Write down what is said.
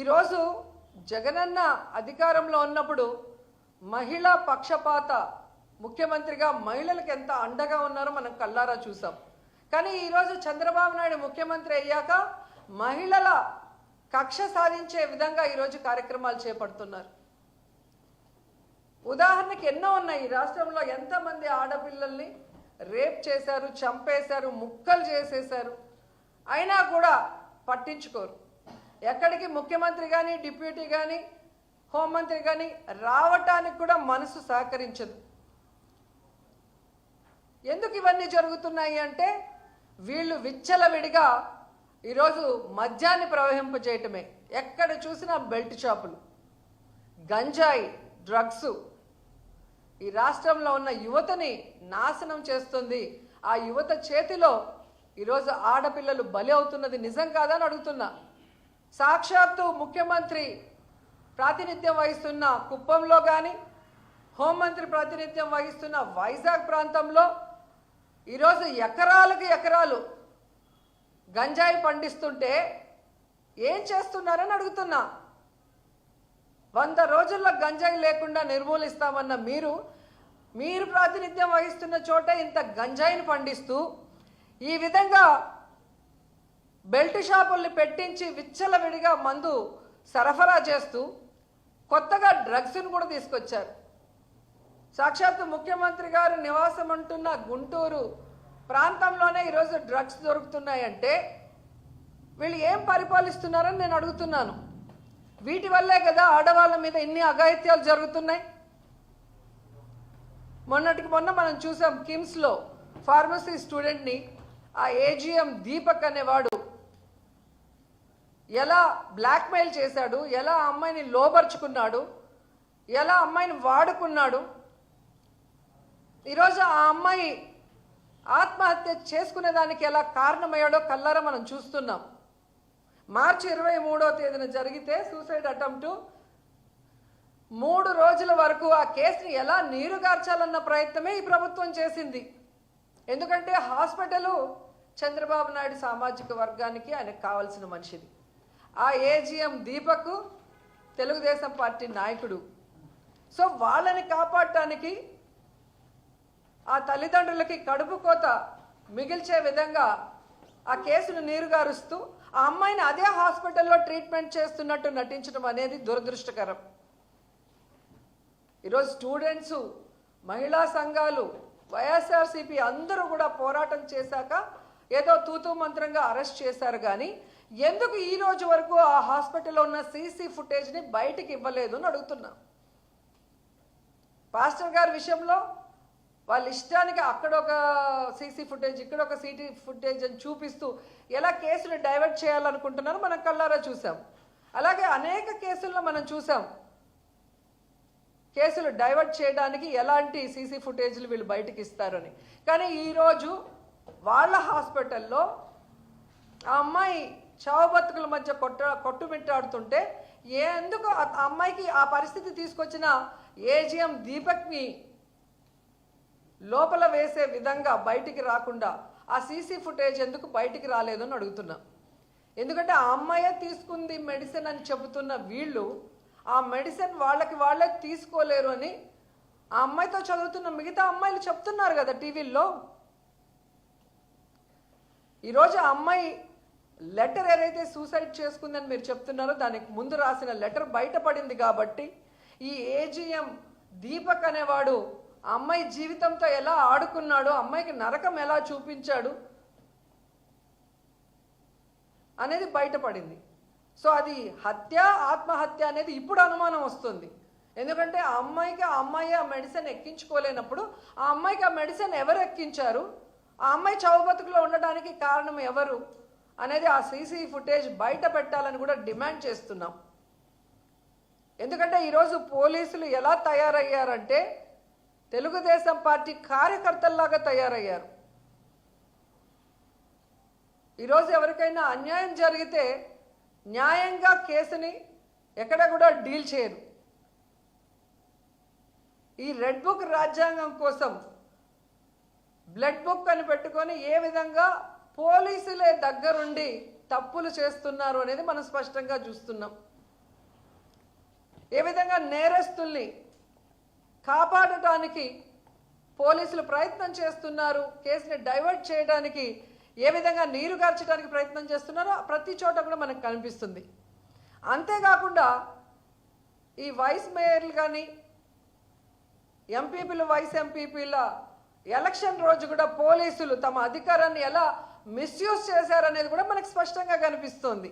ఈరోజు జగనన్న అధికారంలో ఉన్నప్పుడు మహిళా పక్షపాత ముఖ్యమంత్రిగా మహిళలకు ఎంత అండగా ఉన్నారో మనం కల్లారా చూసాం. కానీ ఈరోజు చంద్రబాబు నాయుడు ముఖ్యమంత్రి అయ్యాక మహిళల కక్ష సాధించే విధంగా ఈరోజు కార్యక్రమాలు చేపడుతున్నారు. ఉదాహరణకి ఎన్నో ఉన్నాయి. ఈ రాష్ట్రంలో ఎంతమంది ఆడపిల్లల్ని రేప్ చేశారు చంపేశారు ముక్కలు చేసేశారు. అయినా కూడా పట్టించుకోరు. ఎక్కడికి ముఖ్యమంత్రి కానీ డిప్యూటీ కానీ హోంమంత్రి కానీ రావటానికి కూడా మనసు సహకరించదు. ఎందుకు ఇవన్నీ జరుగుతున్నాయి అంటే వీళ్ళు విచ్చలవిడిగా ఈరోజు మద్యాన్ని ప్రవహింపజేయటమే ఎక్కడ చూసినా బెల్ట్ షాపులు గంజాయి డ్రగ్స్. ఈ రాష్ట్రంలో ఉన్న యువతని నాశనం చేస్తుంది. ఆ యువత చేతిలో ఈరోజు ఆడపిల్లలు బలి అవుతున్నది నిజం కాదని అడుగుతున్నా. సాక్షాత్తు ముఖ్యమంత్రి ప్రాతినిధ్యం వహిస్తున్న కుప్పంలో కానీ హోంమంత్రి ప్రాతినిధ్యం వహిస్తున్న వైజాగ్ ప్రాంతంలో ఈరోజు ఎకరాలకు ఎకరాలు గంజాయి పండిస్తుంటే ఏం చేస్తున్నారని అడుగుతున్నా. వంద రోజుల్లో గంజాయి లేకుండా నిర్మూలిస్తామన్న మీరు మీరు ప్రాతినిధ్యం వహిస్తున్న చోట ఇంత గంజాయిని పండిస్తూ ఈ విధంగా బెల్ట్ షాపుల్ని పెట్టించి విచ్చలవిడిగా మందు సరఫరా చేస్తూ కొత్తగా డ్రగ్స్ను కూడా తీసుకొచ్చారు. సాక్షాత్తు ముఖ్యమంత్రి గారు నివాసం అంటున్న గుంటూరు ప్రాంతంలోనే ఈరోజు డ్రగ్స్ దొరుకుతున్నాయంటే వీళ్ళు ఏం పరిపాలిస్తున్నారని నేను అడుగుతున్నాను. వీటి వల్లే కదా ఆడవాళ్ళ మీద ఇన్ని అఘాయిత్యాలు జరుగుతున్నాయి. మొన్నటికి మొన్న మనం చూసాం కిమ్స్లో ఫార్మసీ స్టూడెంట్ని ఆ ఏజిఎం దీపక్ అనేవాడు ఎలా బ్లాక్మెయిల్ చేశాడు ఎలా అమ్మాయిని లోబర్చుకున్నాడు ఎలా అమ్మాయిని వాడుకున్నాడు. ఈరోజు ఆ అమ్మాయి ఆత్మహత్య చేసుకునేదానికి ఎలా కారణమయ్యాడో కల్లారా మనం చూస్తున్నాం. మార్చి ఇరవై మూడో తేదీన జరిగితే సూసైడ్ అటెంప్ట్ మూడు రోజుల వరకు ఆ కేసుని ఎలా నీరుగార్చాలన్న ప్రయత్నమే ఈ ప్రభుత్వం చేసింది. ఎందుకంటే హాస్పిటల్ చంద్రబాబు నాయుడు సామాజిక వర్గానికి ఆయనకు కావాల్సిన మనిషిది ఆ ఏజిఎం దీపక్ తెలుగుదేశం పార్టీ నాయకుడు. సో వాళ్ళని కాపాడటానికి ఆ తల్లిదండ్రులకి కడుపు కోత మిగిల్చే విధంగా ఆ కేసును నీరుగారుస్తూ ఆ అమ్మాయిని అదే హాస్పిటల్లో ట్రీట్మెంట్ చేస్తున్నట్టు నటించడం అనేది దురదృష్టకరం. ఈరోజు స్టూడెంట్స్ మహిళా సంఘాలు వైఎస్ఆర్సీపీ అందరూ కూడా పోరాటం చేశాక ఏదో తూతూ మంత్రంగా అరెస్ట్ చేశారు కానీ ఎందుకు ఈ రోజు వరకు ఆ హాస్పిటల్లో ఉన్న సీసీ ఫుటేజ్ని బయటికి ఇవ్వలేదు అని అడుగుతున్నా. పాస్టర్ గారి విషయంలో వాళ్ళ ఇష్టానికి అక్కడ ఒక సీసీ ఫుటేజ్ ఇక్కడ ఒక సీటీ ఫుటేజ్ అని చూపిస్తూ ఎలా కేసులు డైవర్ట్ చేయాలనుకుంటున్నారో మనం కళ్ళారా చూసాం. అలాగే అనేక కేసుల్లో మనం చూసాం. కేసులు డైవర్ట్ చేయడానికి ఎలాంటి సీసీ ఫుటేజ్లు వీళ్ళు బయటకు ఇస్తారని. కానీ ఈరోజు వాళ్ళ హాస్పిటల్లో ఆ అమ్మాయి చావు బతుకుల మధ్య కొట్ట కొట్టుమిట్టాడుతుంటే ఎందుకు అమ్మాయికి ఆ పరిస్థితి తీసుకొచ్చిన ఏజిఎం దీపక్ని లోపల వేసే విధంగా బయటికి రాకుండా ఆ సీసీ ఫుటేజ్ ఎందుకు బయటికి రాలేదు అని అడుగుతున్నా. ఎందుకంటే ఆ అమ్మాయే తీసుకుంది మెడిసిన్ అని చెబుతున్న వీళ్ళు ఆ మెడిసిన్ వాళ్ళకి వాళ్ళే తీసుకోలేరు అని ఆ అమ్మాయితో చదువుతున్న మిగతా అమ్మాయిలు చెప్తున్నారు కదా టీవీల్లో. ఈరోజు ఆ అమ్మాయి లెటర్ ఏదైతే సూసైడ్ చేసుకుందని మీరు చెప్తున్నారో దానికి ముందు రాసిన లెటర్ బయటపడింది కాబట్టి ఈ ఏజీఎం దీపక్ అనేవాడు అమ్మాయి జీవితంతో ఎలా ఆడుకున్నాడు అమ్మాయికి నరకం ఎలా చూపించాడు అనేది బయటపడింది. సో అది హత్య ఆత్మహత్య అనేది ఇప్పుడు అనుమానం వస్తుంది. ఎందుకంటే ఆ అమ్మాయికి ఆ అమ్మాయి ఆ మెడిసిన్ ఎక్కించుకోలేనప్పుడు ఆ అమ్మాయికి ఆ మెడిసిన్ ఎవరు ఎక్కించారు? ఆ అమ్మాయి చావు బతుకులో ఉండడానికి కారణం ఎవరు? అనేది ఆ సీసీ ఫుటేజ్ బయట పెట్టాలని కూడా డిమాండ్ చేస్తున్నాం. ఎందుకంటే ఈరోజు పోలీసులు ఎలా తయారయ్యారంటే తెలుగుదేశం పార్టీ కార్యకర్తల్లాగా తయారయ్యారు. ఈరోజు ఎవరికైనా అన్యాయం జరిగితే న్యాయంగా కేసుని ఎక్కడ కూడా డీల్ చేయరు. ఈ రెడ్ బుక్ రాజ్యాంగం కోసం బ్లడ్ బుక్ అని పెట్టుకొని ఏ విధంగా పోలీసులే దగ్గరుండి తప్పులు చేస్తున్నారు అనేది మనం స్పష్టంగా చూస్తున్నాం. ఏ విధంగా నేరస్తుల్ని కాపాడటానికి పోలీసులు ప్రయత్నం చేస్తున్నారు కేసుని డైవర్ట్ చేయడానికి ఏ విధంగా నీరు గార్చడానికి ప్రయత్నం చేస్తున్నారో ప్రతి చోట కూడా మనకు కనిపిస్తుంది. అంతేకాకుండా ఈ వైస్ మేయర్లు కానీ ఎంపీపీలు వైస్ ఎంపీపీల ఎలక్షన్ రోజు కూడా పోలీసులు తమ అధికారాన్ని ఎలా మిస్యూజ్ చేశారనేది కూడా మనకు స్పష్టంగా కనిపిస్తోంది.